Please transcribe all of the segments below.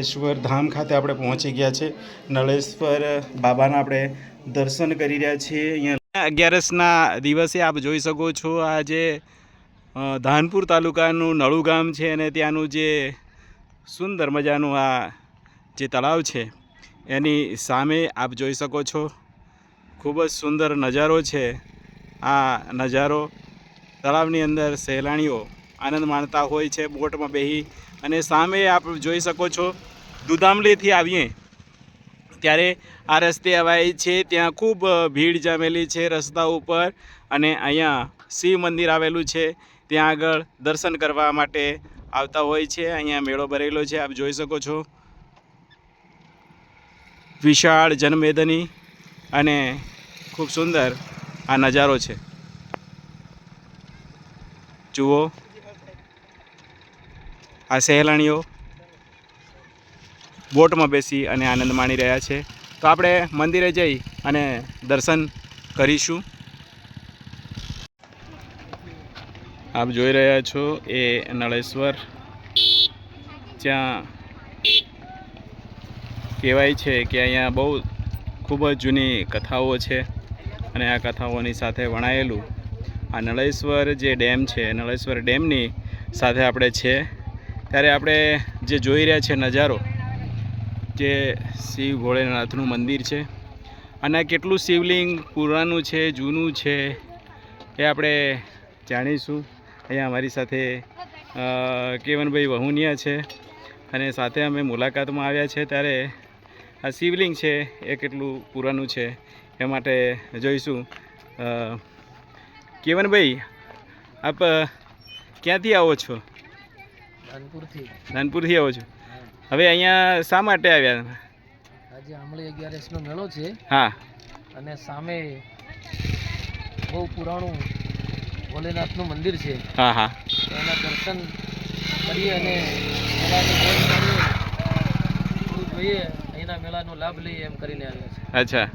નળેશ્વર ધામ ખાતે આપણે પહોંચી ગયા છે. નળેશ્વર બાબાના આપણે દર્શન કરી રહ્યા છીએ. અહીંયા અગિયારસના દિવસે આપ જોઈ શકો છો આ જે ધાનપુર તાલુકાનું નળુ ગામ છે અને ત્યાંનું જે સુંદર મજાનું આ જે તળાવ છે, એની સામે આપ જોઈ શકો છો. ખૂબ જ સુંદર નજારો છે આ નજારો. તળાવની અંદર સહેલાણીઓ આનંદ માણતા હોય છે, બોટમાં બેહી અને સામે આપ જોઈ શકો છો દુધામલીથી આવીએ. ત્યારે આ રસ્તે અવાય છે, ત્યાં ખૂબ ભીડ જામેલી છે રસ્તા ઉપર અને અહીંયા શિવ મંદિર આવેલું છે. ત્યાં આગળ દર્શન કરવા માટે આવતા હોય છે, અહીંયા મેળો ભરેલો છે, આપ જોઈ શકો છો. વિશાળ જનમેદની અને ખૂબ સુંદર આ નજારો છે. જુઓ. આ સહેલાણીઓ બોટમાં બેસી અને આનંદ માણી રહ્યા છે. તો આપણે મંદિરે જઈ અને દર્શન કરીશું. આપ જોઈ રહ્યા છો એ નળેશ્વર. જ્યાં કહેવાય છે કે અહીંયા બહુ ખૂબ જ જૂની કથાઓ છે અને આ કથાઓની સાથે વણાયેલું આ નળેશ્વર જે ડેમ છે, નળેશ્વર ડેમની સાથે આપણે છે. ત્યારે આપણે જે જોઈ રહ્યા છે નજારો જે શિવ ભોળેનાથનું મંદિર છે. અને આ કેટલું શિવલિંગ પુરાણું છે જૂનું છે એ આપણે જાણીશું. અહીંયા અમારી સાથે કેવનભાઈ વહુનિયા છે. અને સાથે અમે મુલાકાતમાં આવ્યા છે ત્યારે આ શિવલિંગ છે એ કેટલું પુરાનું છે એ માટે જોઈશું. કેવનભાઈ આપ ક્યાંથી આવો છો? નાનપુરથી આવો છો? હવે અહીંયા શા માટે આવ્યા આજે આંબળી અગિયારસનો મેળો છે. હા. અને સામે બહુ પુરાણું ભોલેનાથનું મંદિર છે. હા હા. એના દર્શન કરીએ અને જોઈએ અહીંના મેળાનો લાભ લઈએ એમ કરીને આવ્યા છે. અચ્છા.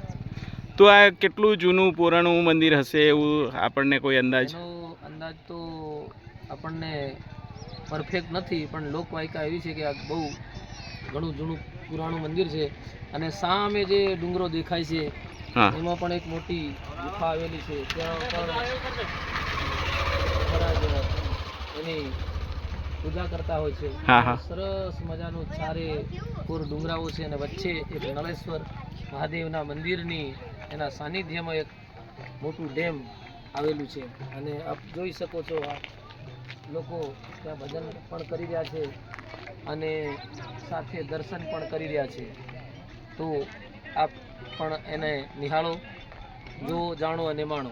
તો આ કેટલું જૂનું પુરાણું મંદિર હશે એવું આપણને કોઈ અંદાજ? અંદાજ તો આપણને પરફેક્ટ નથી પણ લોકવાયકા એવી છે કે આ બહુ ઘણું જૂનું પુરાણું મંદિર છે અને સામે જે ડુંગરો દેખાય છે એમાં પણ એક મોટી ગુફા આવેલી છે. ત્યાં પણ એની પૂજા કરતા હોય છે. સરસ મજાનું ચારે કોર ડુંગરાઓ છે અને વચ્ચે એક નળેશ્વર મહાદેવના મંદિરની એના સાનિધ્યમાં એક મોટું ડેમ આવેલું છે. અને આપ જોઈ શકો છો આ લોકો ત્યાં ભજન પણ કરી રહ્યા છે. અને સાથે દર્શન પણ કરી રહ્યા છે. તો આપ પણ એને નિહાળો જો જાણો અને માણો.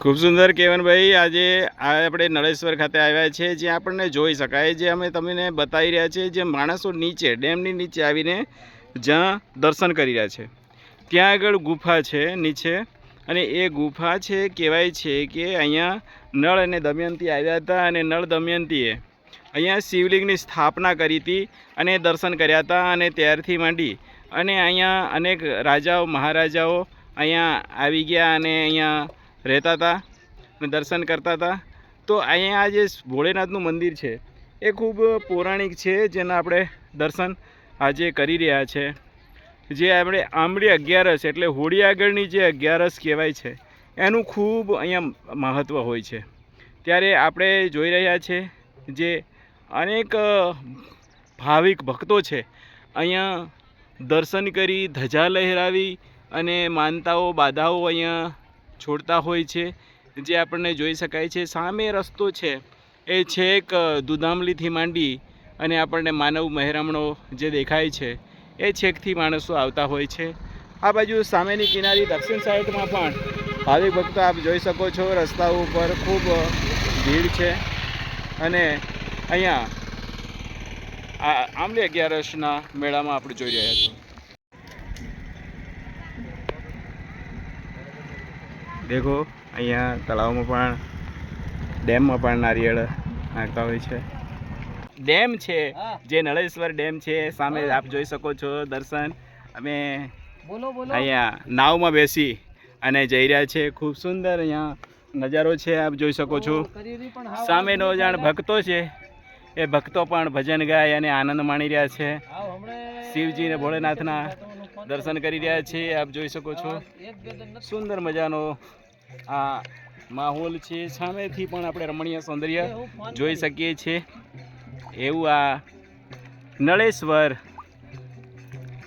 ખૂબ સુંદર કેવનભાઈ, આજે આપણે નળેશ્વર ખાતે આવ્યા છે, જે આપણને જોઈ શકાય જે અમે તમને બતાવી રહ્યા છીએ જે માણસો નીચે, ડેમની નીચે આવીને જ્યાં દર્શન કરી રહ્યા છે. ત્યાં આગળ ગુફા છે નીચે, અને એ ગુફા છે, કહેવાય છે કે અહીંયા નળ અને દમયંતી આવ્યા હતા અને નળ દમયંતીએ અહીંયા શિવલિંગની સ્થાપના કરી હતી અને દર્શન કર્યા હતા અને ત્યારથી માંડી અને અહીંયા અનેક રાજાઓ, મહારાજાઓ અહીંયા આવી ગયા અને અહીંયા રહેતા હતા અને દર્શન કરતા હતા. તો અહીંયા જે ભોળેનાથનું મંદિર છે, એ ખૂબ પૌરાણિક છે જેના આપણે દર્શન આજે કરી રહ્યા છે. જે આપણે આંબળી અગિયારસ એટલે હોળી આગળની જે અગિયારસ કહેવાય છે, એનું ખૂબ અહીંયા મહત્ત્વ હોય છે. ત્યારે આપણે જોઈ રહ્યા છે જે અનેક ભાવિક ભક્તો છે, અહીંયા દર્શન કરી ધજા લહેરાવી અને માનતાઓ, બાધાઓ અહીંયા છોડતા હોય છે, જે આપણને જોઈ શકાય છે. સામે રસ્તો છે, એ છેક દુધામલીથી માંડી અને આપણને માનવ મહેરામણો જે દેખાય છે, એ છેકથી માણસો આવતા હોય છે. આ બાજુ સામેની કિનારી દક્ષિણ સાઈડમાં પણ ભાવિક ભક્તો આપ જોઈ શકો છો, રસ્તાઓ ઉપર ખૂબ ભીડ છે. અને અહીંયા આ આંબલી અગિયારસના મેળામાં આપણે જોઈ રહ્યા છો દેખો અહીંયા તળાવમાં પણ ડેમમાં પણ નારિયેળ નાખતા હોય છે. ડેમ છે જે નળેશ્વર ડેમ છે સામે આપ જોઈ શકો છો દર્શન. અમે બોલો બોલો. અહીંયા નાવમાં બેસી અને જઈ રહ્યા છે ખૂબ સુંદર અહીંયા નજારો છે આપ જોઈ શકો છો. સામેનો જાણ ભક્તો છે. એ ભક્તો પણ ભજન ગાય અને આનંદ માણી રહ્યા છે. શિવજી અને ભોળેનાથના દર્શન કરી રહ્યા છે આપ જોઈ શકો છો. સુંદર મજાનો આ માહોલ છે. સામેથી પણ આપણે રમણીય સૌંદર્ય જોઈ શકીએ છીએ. એવું આ નળેશ્વર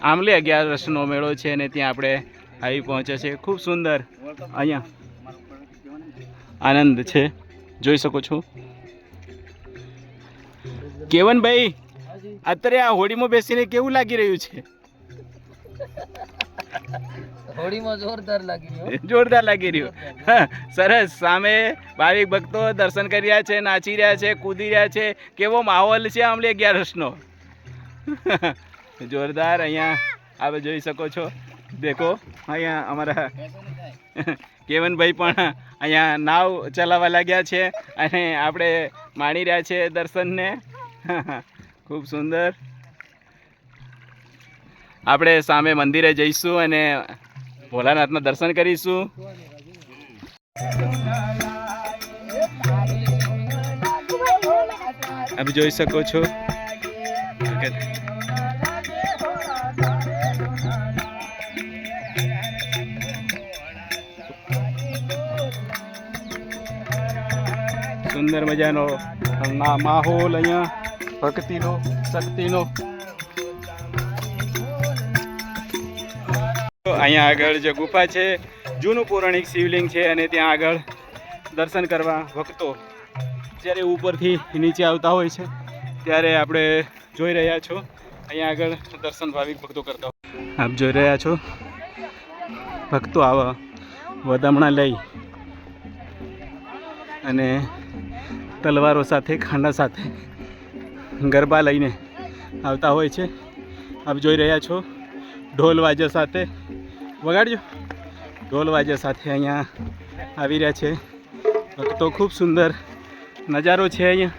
આમલે અગિયાર વર્ષનો મેળો છે અને ત્યાં આપણે આવી પહોંચ્યા છે ખૂબ સુંદર. અહીંયા આનંદ છે. જોઈ શકો છો. કેવનભાઈ અત્યારે આ હોડીમાં બેસીને કેવું લાગી રહ્યું છે? જોરદાર લાગી રહ્યો જોરદાર લાગી રહ્યું. હા, સરસ. સામે ભાવિક ભક્તો દર્શન કરી રહ્યા છે નાચી રહ્યા છે કૂદી રહ્યા છે. કેવો માહોલ છે આમલે અગિયારસનો? જોરદાર. અહીંયા આપ જોઈ શકો છો. દેખો અહીંયા અમારા કેવનભાઈ પણ અહીંયા નાવ ચલાવવા લાગ્યા છે અને આપણે માણી રહ્યા છે દર્શનને. ખૂબ સુંદર. આપણે સામે મંદિરે જઈશું અને ભોલાનાથના દર્શન કરીશું. આપ જોઈ શકો છો. સુંદર મજાનો માહોલ અહીંયા, ભક્તિનો, શક્તિનો. અહીંયા આગળ જે ગુફા છે, જૂનું પૌરાણિક શિવલિંગ છે અને ત્યાં આગળ દર્શન કરવા ભક્તો જ્યારે ઉપરથી નીચે આવતા હોય છે, ત્યારે આપણે જોઈ રહ્યા છો. અહીંયા આગળ દર્શન ભાવિક ભક્તો કરતા હોય આપ જોઈ રહ્યા છો? ભક્તો આવા વધામણા લઈ અને તલવારો સાથે, ખાંડા સાથે ગરબા લઈને આવતા હોય છે. આપ જોઈ રહ્યા છો ઢોલ વાજા સાથે. વગાડજો. ઢોલ વાજા સાથે અહીંયા આવી રહ્યા છે. ભક્તો, ખૂબ સુંદર નજારો છે અહીંયા.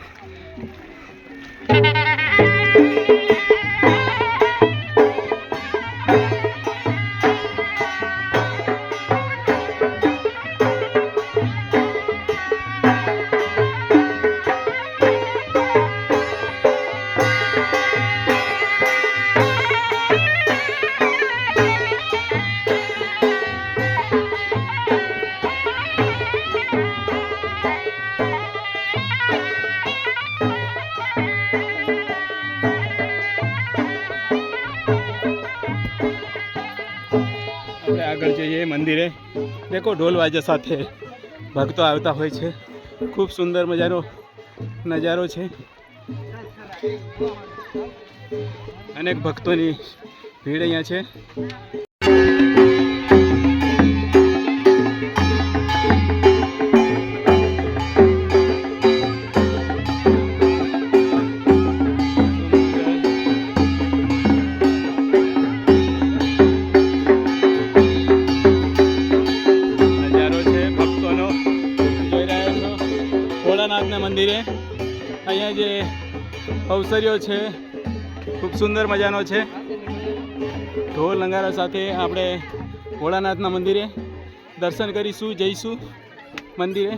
આગળ જઈએ મંદિરે. દેખો, ઢોલ વાજા સાથે ભક્તો આવતા હોય છે. ખૂબ સુંદર મજાનો નજારો છે. અનેક ભક્તોની ભીડ અહીંયા છે. અહીંયા જે અવસરીઓ છે, ખૂબ સુંદર મજાનો છે. ઢોલ નગારા સાથે આપણે ભોળાનાથના મંદિરે દર્શન કરીશું, જઈશું મંદિરે.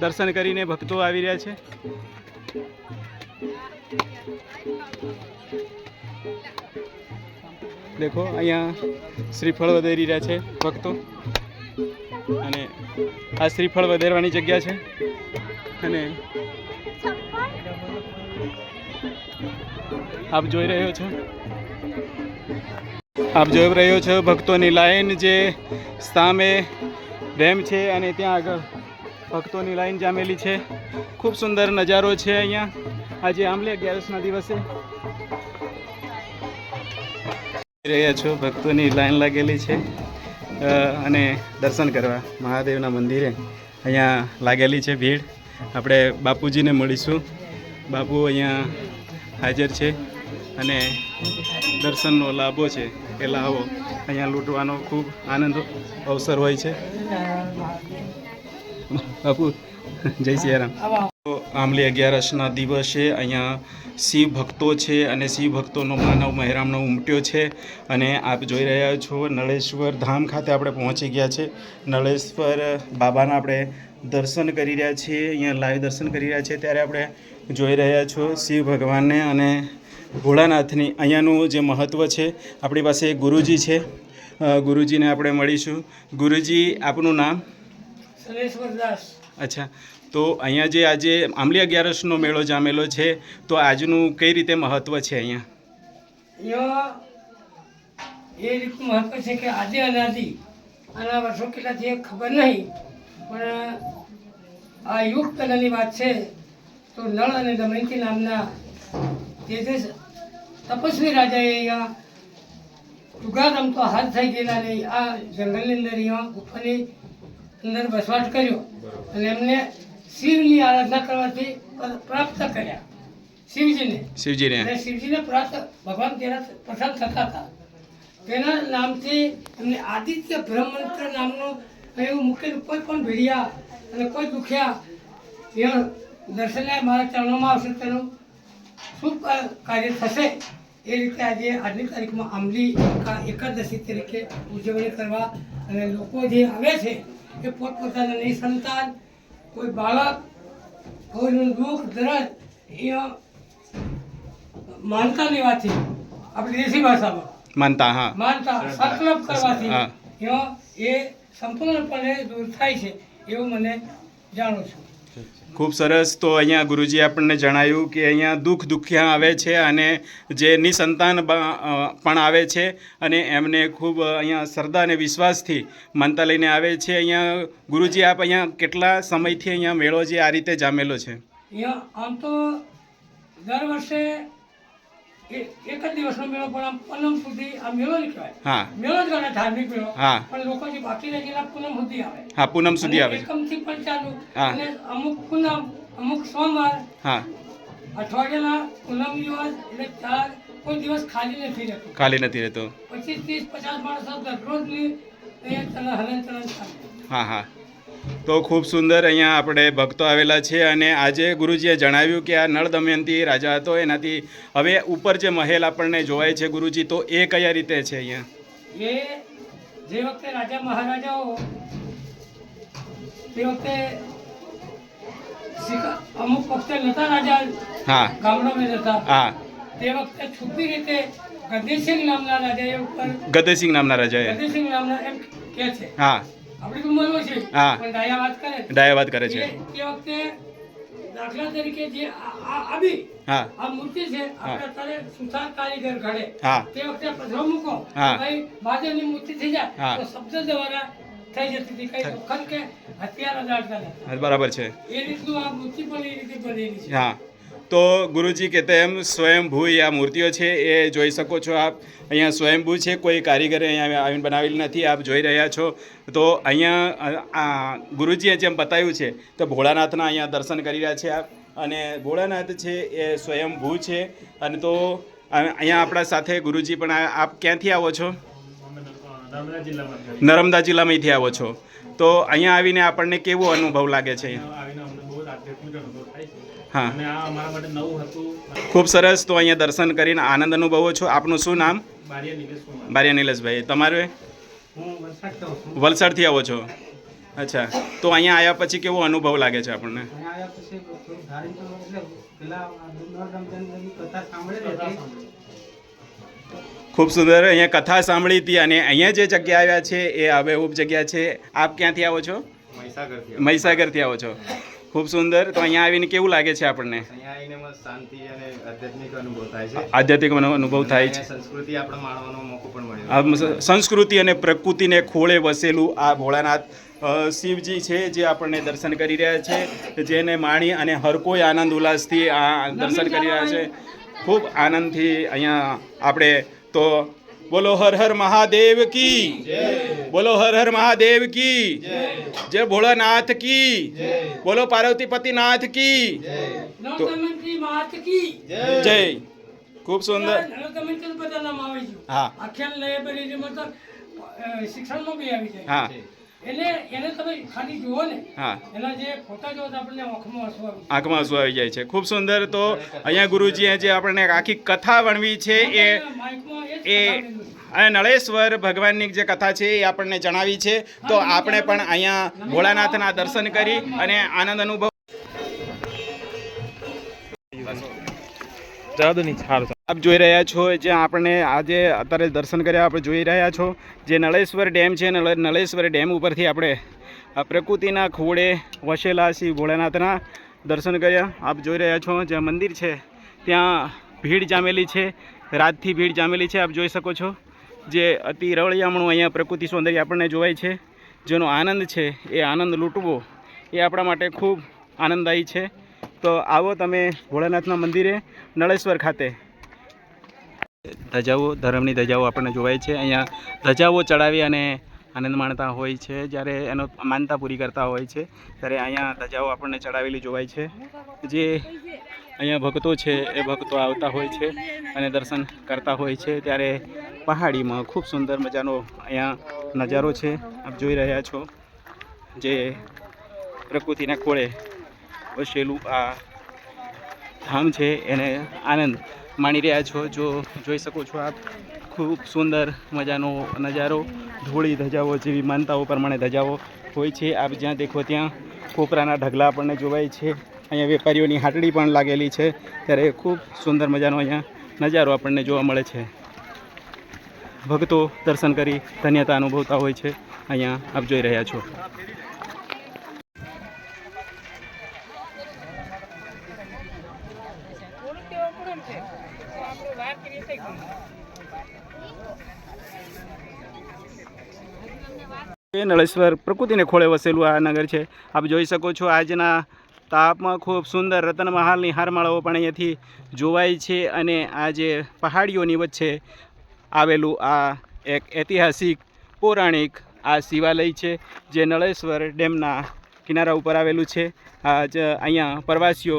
દર્શન કરીને ભક્તો આવી રહ્યા છે. દેખો, અહીંયા શ્રીફળ વધારી રહ્યા છે ભક્તો. અને આ શ્રીફળ વધેરવાની જગ્યા છે. અને આપ જોઈ રહ્યો છો. આપ જોઈ રહ્યો છો ભક્તોની લાઈન જે સામે ડેમ છે અને ત્યાં આગળ ભક્તોની લાઈન જામેલી છે. ખૂબ સુંદર નજારો છે અહીંયા. આજે આમલે અગિયારસના દિવસે. રહ્યા છો ભક્તોની લાઈન લાગેલી છે. અને દર્શન કરવા મહાદેવના મંદિરે. અહીંયા લાગેલી છે ભીડ. આપણે બાપુજીને મળીશું. બાપુ અહીંયા હાજર છે અને દર્શનનો લાભો છે. એ લાભો અહીંયા લૂંટવાનો ખૂબ આનંદ અવસર હોય છે. બાપુ જય સિયારામ તો આંબલી અગિયારસના દિવસે અહીંયા શિવ ભક્તો છે અને શિવ ભક્તોનો માનવ મહેરામનો ઉમટ્યો છે અને આપ જોઈ રહ્યા છો નળેશ્વર ધામ ખાતે આપણે પહોંચી ગયા છે. નળેશ્વર બાબાના આપણે દર્શન કરી રહ્યા છીએ અહીંયા લાઈવ દર્શન કરી રહ્યા છીએ ત્યારે આપણે જોઈ રહ્યા છો શિવ ભગવાનને અને ભોળાનાથની અહીંયાનું જે મહત્ત્વ છે આપણી પાસે એક ગુરુજી છે. ગુરુજીને આપણે મળીશું. ગુરુજી આપનું નામ? સલેશ્વર દાસ. અચ્છા. તો અહીંયા જે આજે આંબલી અગિયારસનો મેળો જામેલો છે, તો આજનું કઈ રીતે મહત્ત્વ છે અહીંયા? એ રીતનું મહત્વ છે કે આજે અનાથી આના વર્ષો કેટલા છે ખબર નહીં, પણ આ યુગ પહેલાંની વાત છે, તો નળ અને દમયંતી નામના જે તે તપસ્વી રાજાએ અહીંયા જુગાર રમતો હાથ થઈ ગયેલા ને આ જંગલની અંદર અહીંયા ગુફાની અંદર વસવાટ કર્યો અને એમને શિવની આરાધના કરવાથી પ્ર- પ્રાપ્ત કર્યા. શિવજીને. શિવજીને. અને શિવજીને પ્રાપ્ત ભગવાન તેના પ્રસન્ન થતા હતા. તેના નામથી એમને આદિત્ય બ્રહ્મંત્ર નામનું એવું મૂકેલું કોઈ પણ ભેડિયા અને કોઈ દુખ્યા એ દર્શને મારા ચરણોમાં આવશે તેનું શુભ કાર્ય થશે એ રીતે આજે આજની તારીખમાં આંબલી એકાદશી તરીકે ઉજવણી કરવા અને લોકો જે આવે છે એ પોતપોતાના સંતાન કોઈ બાળક કોઈનું દુઃખ દરદ એ માનતા લેવાથી આપણી દેશી ભાષામાં. માનતા હા. માનતા સંકલ્પ કરવાથી. એ સંપૂર્ણપણે દૂર થાય છે એવું મને જાણું છું. ખૂબ સરસ. તો અહીંયા ગુરુજી આપણને જણાવ્યું કે અહીંયા દુઃખ દુખ્યા આવે છે અને જે નિસંતાન પણ આવે છે અને એમને ખૂબ અહીંયા શ્રદ્ધા અને વિશ્વાસથી માનતા લઈને આવે છે. અહીંયા ગુરુજી આપ અહીંયા કેટલા સમયથી અહીંયા મેળો જે આ રીતે જામેલો છે? અહીંયા આમ તો દર વર્ષે એક જ દિવસનો મેળો પણ આમ પૂનમ સુધી આ મેળો નહીં કહેવાય. હા. મેળો જ ગણે ધાર્મિક મેળો. હા. પણ લોકો જે બાકી રહી ગયેલા પૂનમ સુધી આવે. હા પૂનમ સુધી આવે એકમથી પણ ચાલુ. અને અમુક પૂનમ અમુક સોમવાર હા. અઠવાડિયાના પૂનમ દિવસ એટલે ચાર કોઈ દિવસ ખાલી નથી રહેતો. ખાલી નથી રહેતો. પચીસ ત્રીસ પચાસ માણસો દરરોજની અહીંયા ચલણ હલન ચલન ચાલે હા હા. તો ખૂબ સુંદર અહીંયા આપણે ભક્તો આવેલા છે અને આજે ગુરુજીએ જણાવ્યું કે આ નળ દમયંતી રાજા હતો એનાથી હવે ઉપર જે મહેલ આપણને જોવાય છે ગુરુજી તો એ કયા રીતે છે અહીંયા? એ જે વખતે રાજા મહારાજાઓ તે વખતે અમુક વખતે નતા રાજા હા. ગામડામાં જતા. હા. તે વખતે છુપી રીતે ગદેસિંહ નામના રાજાએ ઉપર ગદેસિંહ નામના રાજાએ. ગદેસિંહ નામના એમ કે છે. હા. હા. પણ ડાયા વાત કરે. ડાયા વાત કરે છે. તે વખતે દાખલા તરીકે જે આવી હા. આ મૂર્તિ છે આપણે અત્યારે સુથાર કારીગર ઘડે હા. તે વખતે પથરો મૂકો. હા. ભાઈ મહાદેવની મૂર્તિ થઈ જાય તો શબ્દ દ્વારા થઈ જતી હતી. કઈ વખત કે હથિયાર અડાડતા બરાબર છે. એ રીતનું આ મૂર્તિ પણ એ રીતે બનેલી છે. હા. તો ગુરુજી કહેતા એમ સ્વયંભૂ આ મૂર્તિઓ છે, એ જોઈ શકો છો આપ. અહીંયા સ્વયંભૂ છે, કોઈ કારીગરે અહીંયા આવીને બનાવેલી નથી, આપ જોઈ રહ્યા છો. તો અહીંયા આ ગુરુજીએ જેમ બતાવ્યું છે, તો ભોળાનાથના અહીંયા દર્શન કરી રહ્યા છે આપ. અને ભોળાનાથ છે, એ સ્વયંભૂ છે. અને તો અહીંયા આપણા સાથે ગુરુજી પણ આપ ક્યાંથી આવો છો? નર્મદા જિલ્લામાંથી આવો છો. તો અહીંયા આવીને આપણને કેવો અનુભવ લાગે છે? હા. અને આ અમારા માટે નવું હતું. ખૂબ સરસ. તો અહીંયા દર્શન કરીને આનંદ અનુભવો છો. આપનું શું નામ? બારિયા નિલેશ નિલેશભાઈ. તમારે? હું વલસાડ જાઉં છું. વલસાડથી આવો છો? અચ્છા. તો અહીંયા આવ્યા પછી કેવો અનુભવ લાગે છે આપણને. ખૂબ સુંદર. અહીંયા કથા સાંભળી હતી અને અહીંયા જે જગ્યા આવ્યા છે એ હવે ઉપ જગ્યા છે. આપ ક્યાંથી આવો છો? મહીસાગરથી આવો છો. ખૂબ સુંદર. તો અહીંયા આવીને કેવું લાગે છે આપણને? આધ્યાત્મિક અનુભવ થાય છે. અનુભવ થાય છે. અહીંયા સંસ્કૃતિ આપણે માણવાનો મોકો પણ મળ્યો. સંસ્કૃતિ અને પ્રકૃતિને ખોળે વસેલું આ ભોળાનાથ શિવજી છે જે આપણને દર્શન કરી રહ્યા છે. જેને માણી અને હર કોઈ આનંદ ઉલ્લાસથી આ દર્શન કરી રહ્યા છે. ખૂબ આનંદથી અહીંયા આપણે તો બોલો હર હર મહાદેવ કી. બોલો હર હર મહાદેવ કી. જય. ભોળાનાથ કી. બોલો પાર્વતીપતિનાથ કી. નવદમયંતી માત કી. જય. ખૂબ સુંદર. હા. શિક્ષણમાં બી આવી જાય. હા. એને એને તમે ખાલી જુઓ ને હા. એના જે ફોટા જોવો આપણને આંખમાં આંસુ આવે આંખમાં આંસુ આવી જાય છે. ખૂબ સુંદર તો અહીંયા ગુરુજીએ જે આપણને આખી કથા વણવી છે એ એ. અને નળેશ્વર ભગવાનની જે કથા છે એ આપણને જણાવી છે. તો આપણે પણ અહીંયા ભોળાનાથના દર્શન કરી અને આનંદ અનુભવ આપ જોઈ રહ્યા છો જે આપણે આજે અત્યારે દર્શન કર્યા, આપણે જોઈ રહ્યા છો જે નળેશ્વર ડેમ છે. નળ- નળેશ્વર ડેમ ઉપરથી આપણે પ્રકૃતિના ખોળે વસેલા શ્રી ભોળાનાથના દર્શન કર્યા. આપ જોઈ રહ્યા છો જે મંદિર છે, ત્યાં ભીડ જામેલી છે, રાતથી ભીડ જામેલી છે. આપ જોઈ શકો છો જે અતિ રળિયામણું અહીંયા પ્રકૃતિ સૌંદર્ય આપણને જોવાય છે. જેનો આનંદ છે, એ આનંદ લૂંટવો એ આપણા માટે ખૂબ આનંદદાયી છે. તો આવો તમે ભોળાનાથના મંદિરે, નળેશ્વર ખાતે. ધજાઓ, ધર્મની ધજાઓ આપણને જોવાય છે. અહીંયા ધજાઓ ચડાવી અને આનંદ માણતા હોય છે. જ્યારે એનો માનતા પૂરી કરતા હોય છે, ત્યારે અહીંયા ધજાઓ આપણને ચડાવેલી જોવાય છે. જે અહીંયા ભક્તો છે, એ ભક્તો આવતા હોય છે અને દર્શન કરતા હોય છે. ત્યારે પહાડીમાં ખૂબ સુંદર મજાનો અહીંયા નજારો છે. આપ જોઈ રહ્યા છો જે પ્રકૃતિના ખોળે વસેલું આ ધામ છે, એને આનંદ માણી રહ્યા છો. જો જોઈ શકો છો આપ, ખૂબ સુંદર મજાનો નજારો, ધૂળી ધજાઓ જેવી માનતાઓ પ્રમાણે ધજાઓ હોય છે. આપ જ્યાં દેખો ત્યાં કોપરાના ઢગલા આપણને જોવાય છે. અહીંયા વેપારીઓની હાટડી પણ લાગેલી છે. ત્યારે ખૂબ સુંદર મજાનો અહીંયા નજારો આપણને જોવા મળે છે. ભક્તો દર્શન કરી ધન્યતા અનુભવતા હોય છે. અહીંયા આપ જોઈ રહ્યા છો. એ નળેશ્વર પ્રકૃતિને ખોળે વસેલું આ નગર છે. આપ જોઈ શકો છો આજના તાપમાં ખૂબ સુંદર રતનમહાલની હારમાળાઓ પણ અહીંયાથી જોવાય છે અને આ જે પહાડીઓની વચ્ચે આવેલું આ એક ઐતિહાસિક, પૌરાણિક આ શિવાલય છે, જે નળેશ્વર ડેમના કિનારા ઉપર આવેલું છે. આ જ અહીંયા પ્રવાસીઓ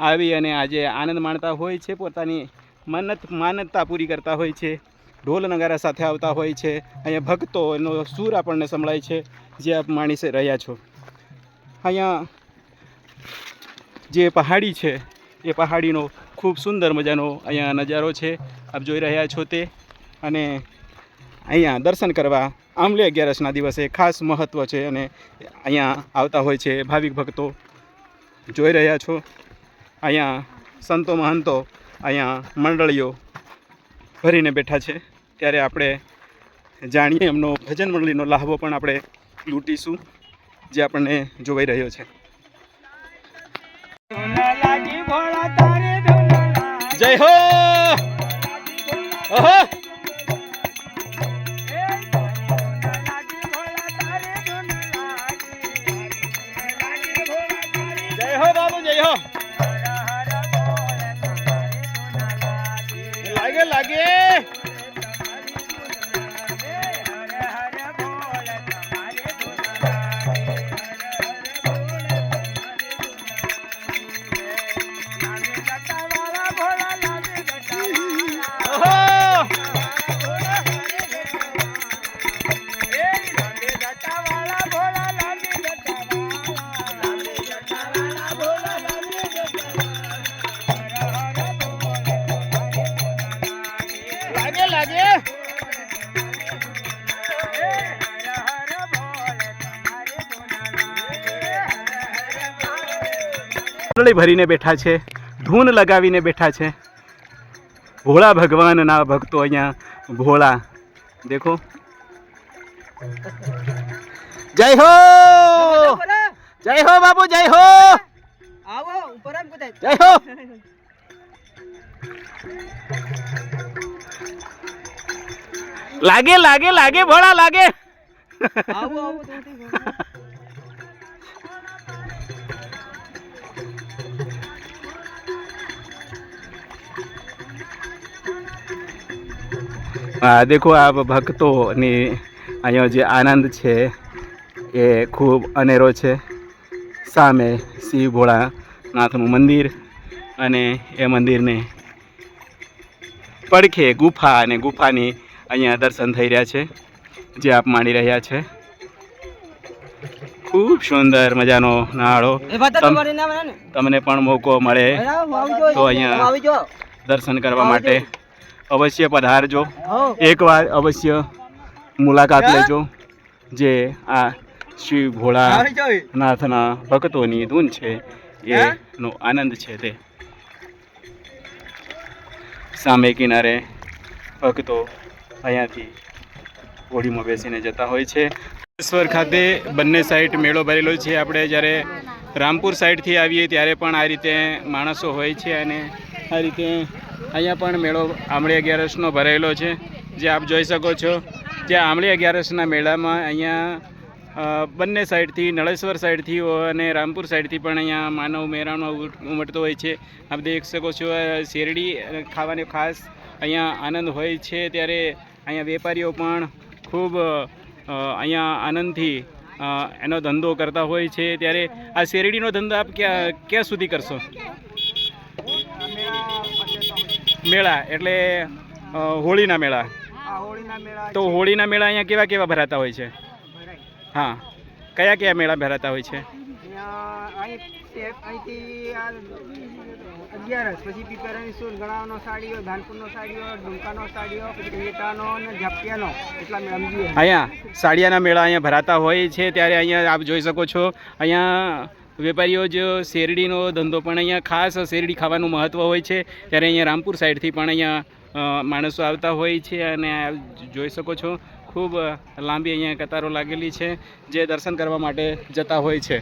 આવી અને આજે આનંદ માણતા હોય છે, પોતાની મન્નત માનતા પૂરી કરતા હોય છે. ઢોલ નગારા સાથે આવતા હોય છે. અહીંયા ભક્તોનો સૂર આપણને સંભળાય છે. જે આપ માણીસે રહ્યા છો. અહીંયા જે પહાડી છે, એ પહાડીનો ખૂબ સુંદર મજાનો અહીંયા નજારો છે. આપ જોઈ રહ્યા છો તે. અને અહીંયા દર્શન કરવા આંબલી અગિયારસના દિવસે ખાસ મહત્ત્વ છે અને અહીંયા આવતા હોય છે ભાવિક ભક્તો. જોઈ રહ્યા છો? અહીંયા સંતો મહંતો, અહીંયા મંડળીઓ ભરીને બેઠા છે. ત્યારે આપણે જાણીએ એમનો ભજન મંડળીનો લાહવો પણ આપણે લૂંટીશું, જે આપણને જોવાઈ રહ્યો છે. જય હો! ઓહો! જય હો બાબુ, જય હો! લાગે લાગે! મંડળી ભરીને બેઠા છે ધૂન લગાવીને બેઠા છે. ભોળા ભગવાનના ભક્તો અહીંયા ભોળા. દેખો. જય હો! જય હો બાબુ જય હો! આવો ઉપર આમ કુદાય. જય હો! લાગે લાગે લાગે ભોળા લાગે. આવો આવો દેખો આ ભક્તોની અહીંયા જે આનંદ છે એ ખૂબ અનેરો છે. સામે શિવ ભોળાનાથનું મંદિર અને એ મંદિરને પડખે ગુફા અને ગુફાની અહીંયા દર્શન થઈ રહ્યા છે જે આપ માણી રહ્યા છે. ખૂબ સુંદર મજાનો નાળો તમ- તમને પણ મોકો મળે તો અહીંયા દર્શન કરવા માટે અવશ્ય પધારજો. એકવાર અવશ્ય મુલાકાત લેજો. જે આ શ્રી ભોળાનાથના ભક્તોની ધૂન છે એનો આનંદ છે તે. સામે કિનારે ભક્તો અહીંયાથી હોડીમાં બેસીને જતા હોય છે. ઈશ્વર ખાતે બંને સાઈડ મેળો ભરેલો છે. આપણે જ્યારે રામપુર સાઈડથી આવીએ ત્યારે પણ આ રીતે માણસો હોય છે અને આ રીતે અહીંયા પણ મેળો આમળી અગિયારસનો ભરાયેલો છે. જે આપ જોઈ શકો છો જે આમળી અગિયારસના મેળામાં અહીંયા બંને સાઈડથી, નળેશ્વર સાઈડથી અને રામપુર સાઈડથી પણ અહીંયા માનવ મેળાનો ઉમટતો હોય છે. આપ દેખી શકો છો શેરડી ખાવાનો ખાસ અહીંયા આનંદ હોય છે. ત્યારે અહીંયા વેપારીઓ પણ ખૂબ અહીંયા આનંદથી એનો ધંધો કરતા હોય છે. ત્યારે આ શેરડીનો ધંધો આપ ક્યાં ક્યાં સુધી કરશો? મેળા એટલે હોળીના મેળા. તો હોળીના મેળા અહીંયા કેવા કેવા ભરાતા હોય છે? હા. કયા કયા મેળા ભરાતા હોય છે? અગિયારસ પછી પીપેરાની સૂર ગળાનો સાડીઓ ધાનપુરનો સાડીઓ ડુમકાનો સાડીઓ પછી રેટાનો અને ઝાપિયાનો એટલા મેં અહીંયા સાડિયાના મેળા અહીંયા ભરાતા હોય છે ત્યારે અહીંયા આપ જોઈ શકો છો અહીંયા વેપારીઓ જ શેરડીનો ધંધો પણ અહીંયા ખાસ શેરડી ખાવાનું મહત્ત્વ હોય છે. ત્યારે અહીંયા રામપુર સાઈડથી પણ અહીંયા માણસો આવતા હોય છે અને જોઈ શકો છો, ખૂબ લાંબી અહીંયા કતારો લાગેલી છે જે દર્શન કરવા માટે જતા હોય છે.